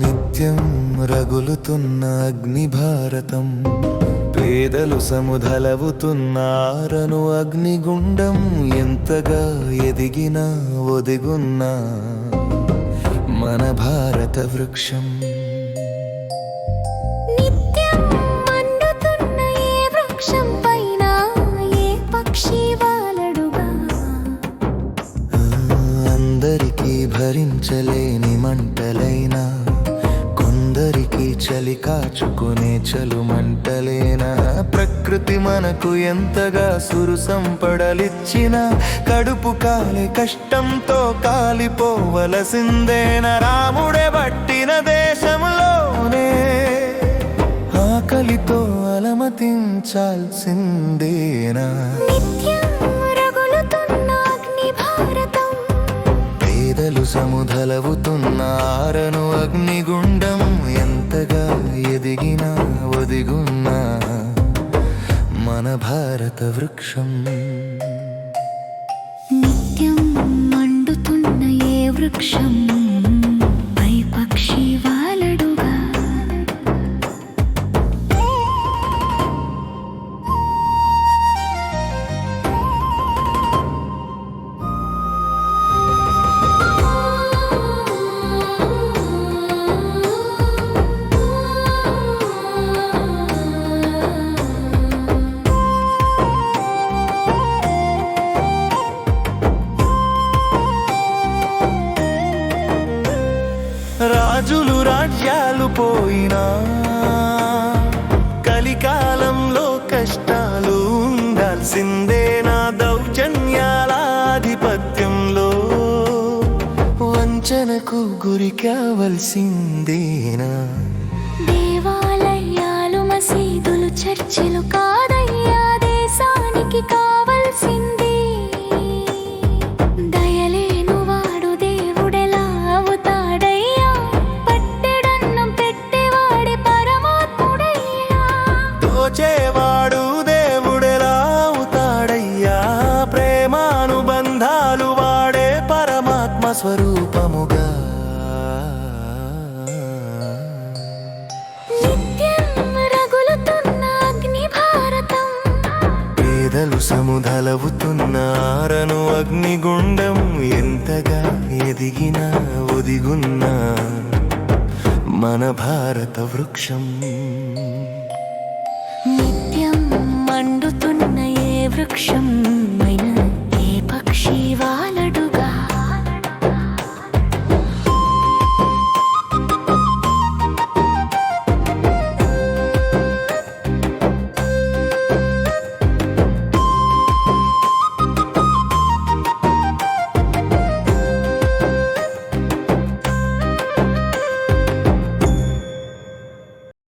నిత్యం రగులుతున్న అగ్నిభారతం పేదలు సముధలవుతున్నారను అగ్నిగుండం ఎంతగా ఎదిగినా ఒదిగున్నా మన భారత వృక్షం. లేని మంటలైనా కొందరికి చలి కాచుకునే చలు మంటలేనా? ప్రకృతి మనకు ఎంతగా సురు సంపడలిచ్చిన కడుపు కాలి కష్టంతో కాలిపోవలసిందేన? రాముడే పట్టిన దేశంలోనే ఆకలితో అలమతించాల్సిందేనా? పేదలు సముధలవుతున్నారను అగ్నిగుండం ఎంతగా ఎదిగినా ఒదిగున్నా మన భారత వృక్షం. నిత్యం మండుతున్న ఏ వృక్షం? రాజులు రాజ్యాలు పోయినా. కలికాలంలో కష్టాలు ఉండాల్సిందే నా దౌర్జన్యాల ఆధిపత్యంలో వంచనకు గురి కావలసిందేనా దేవాలయాలు మసీదులు చర్చిలు కాదా దోచేవాడు దేవుడెలా అవుతాడయ్యా? ప్రేమానుబంధాలు వాడే పరమాత్మ స్వరూపముగా. పేదలు సముధలవుతున్నారను అగ్నిగుండం ఎంతగా ఎదిగినా ఒదిగున్నా. మన భారత వృక్షం నిత్యం మండుతున్న ఏ వృక్షం